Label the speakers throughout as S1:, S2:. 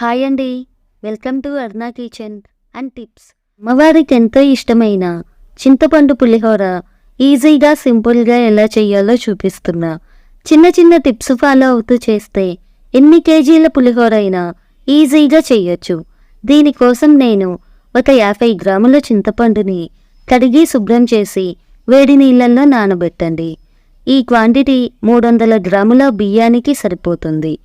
S1: Hi అండి. Welcome to Arna kitchen and tips. అమ్మవారికి ఎంతో ఇష్టమైన చింతపండు పులిహోర ఈజీగా సింపుల్గా ఎలా చేయాలో చూపిస్తున్నా. చిన్న చిన్న టిప్స్ ఫాలో అవుతూ చేస్తే ఎన్ని కేజీల పులిహోర అయినా ఈజీగా చేయొచ్చు. దీనికోసం నేను ఒక యాభై గ్రాముల చింతపండుని కడిగి శుభ్రం చేసి వేడి నీళ్ళల్లో నానబెట్టండి. ఈ క్వాంటిటీ మూడు వందల గ్రాముల బియ్యానికి సరిపోతుంది.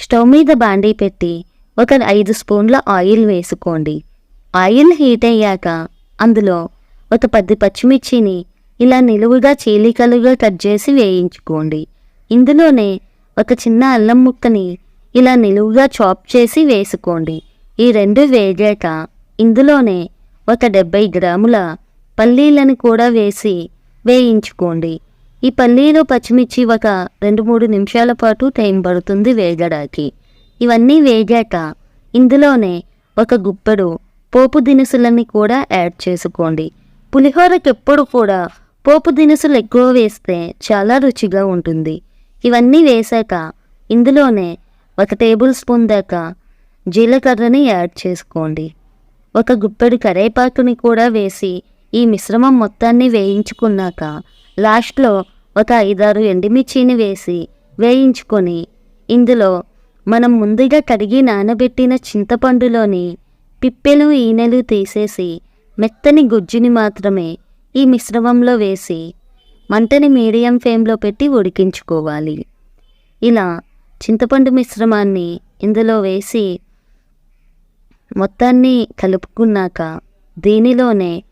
S1: స్టవ్ మీద బాండీ పెట్టి ఒక ఐదు స్పూన్ల ఆయిల్ వేసుకోండి. ఆయిల్ హీట్ అయ్యాక అందులో ఒక పది పచ్చిమిర్చిని ఇలా నిలువుగా చీలికలుగా కట్ చేసి వేయించుకోండి. ఇందులోనే ఒక చిన్న అల్లం ముక్కని ఇలా నిలువుగా చాప్ చేసి వేసుకోండి. ఈ రెండు వేగాక ఇందులోనే ఒక డెబ్బై గ్రాముల పల్లీలను కూడా వేసి వేయించుకోండి. ఈ పల్లీలు పచ్చిమిర్చి ఒక రెండు మూడు నిమిషాల పాటు టైం పడుతుంది వేగడానికి. ఇవన్నీ వేగాక ఇందులోనే ఒక గుప్పెడు పోపు దినుసులని కూడా యాడ్ చేసుకోండి. పులిహోరకెప్పుడు కూడా పోపు దినుసులు ఎక్కువ వేస్తే చాలా రుచిగా ఉంటుంది. ఇవన్నీ వేశాక ఇందులోనే ఒక టేబుల్ స్పూన్ దాకా జీలకర్రని యాడ్ చేసుకోండి. ఒక గుప్పెడు కరేపాకుని కూడా వేసి ఈ మిశ్రమం మొత్తాన్ని వేయించుకున్నాక లాస్ట్లో ఒక ఐదారు ఎండుమిర్చిని వేసి వేయించుకొని ఇందులో మనం ముందుగా కడిగి నానబెట్టిన చింతపండులోని పిప్పెలు ఈనెలు తీసేసి మెత్తని గుజ్జుని మాత్రమే ఈ మిశ్రమంలో వేసి మంటని మీడియం ఫ్లేమ్లో పెట్టి ఉడికించుకోవాలి. ఇలా చింతపండు మిశ్రమాన్ని ఇందులో వేసి మొత్తాన్ని కలుపుకున్నాక దీనిలోనే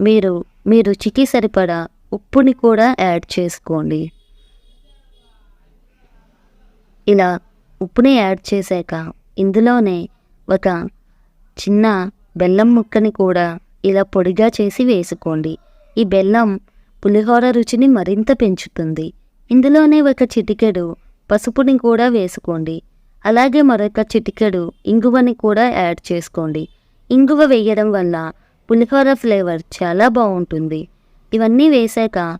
S1: మీరు మీ రుచికి సరిపడా ఉప్పుని కూడా యాడ్ చేసుకోండి. ఇలా ఉప్పుని యాడ్ చేశాక ఇందులోనే ఒక చిన్న బెల్లం ముక్కని కూడా ఇలా పొడిగా చేసి వేసుకోండి. ఈ బెల్లం పులిహోర రుచిని మరింత పెంచుతుంది. ఇందులోనే ఒక చిటికెడు పసుపుని కూడా వేసుకోండి. అలాగే మరొక చిటికెడు ఇంగువని కూడా యాడ్ చేసుకోండి. ఇంగువ వేయడం వల్ల పులిహోర ఫ్లేవర్ చాలా బాగుంటుంది. ఇవన్నీ వేశాక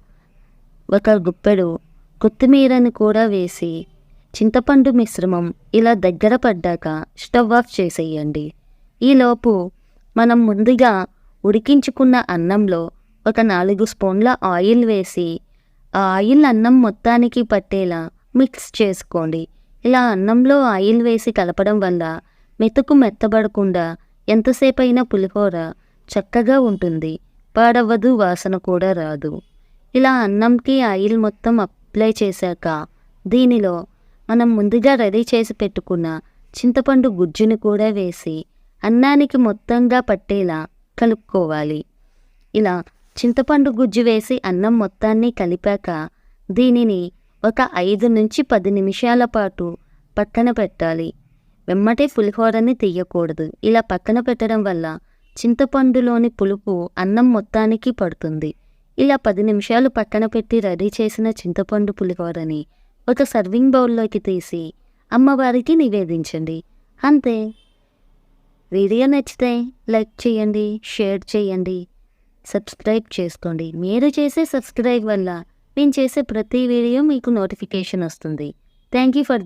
S1: ఒక గుప్పెడు కొత్తిమీరని కూడా వేసి చింతపండు మిశ్రమం ఇలా దగ్గర పడ్డాక స్టవ్ ఆఫ్ చేసేయండి. ఈలోపు మనం ముందుగా ఉడికించుకున్న అన్నంలో ఒక నాలుగు స్పూన్ల ఆయిల్ వేసి ఆ ఆయిల్ అన్నం మొత్తానికి పట్టేలా మిక్స్ చేసుకోండి. ఇలా అన్నంలో ఆయిల్ వేసి కలపడం వల్ల మెతుకు మెత్తబడకుండా ఎంతసేపు అయినా పులిహోర చక్కగా ఉంటుంది. పాడవ్వదు వాసన కూడా రాదు. ఇలా అన్నంకి ఆయిల్ మొత్తం అప్లై చేశాక దీనిలో మనం ముందుగా రెడీ చేసి పెట్టుకున్న చింతపండు గుజ్జుని కూడా వేసి అన్నానికి మొత్తంగా పట్టేలా కలుపుకోవాలి. ఇలా చింతపండు గుజ్జు వేసి అన్నం మొత్తాన్ని కలిపాక దీనిని ఒక ఐదు నుంచి పది నిమిషాల పాటు పక్కన పెట్టాలి. వెమ్మటే పులిహోరని తీయకూడదు. ఇలా పక్కన పెట్టడం వల్ల చింతపండులోని పులుపు అన్నం మొత్తానికి పడుతుంది. ఇలా పది నిమిషాలు పక్కన పెట్టి రెడీ చేసిన చింతపండు పులిహోరని ఒక సర్వింగ్ బౌల్లోకి తీసి అమ్మవారికి నివేదించండి. అంతే. వీడియో నచ్చితే లైక్ చేయండి షేర్ చేయండి సబ్స్క్రైబ్ చేసుకోండి. మీరు చేసే సబ్స్క్రైబ్ వల్ల నేను చేసే ప్రతి వీడియో మీకు నోటిఫికేషన్ వస్తుంది. Thank you for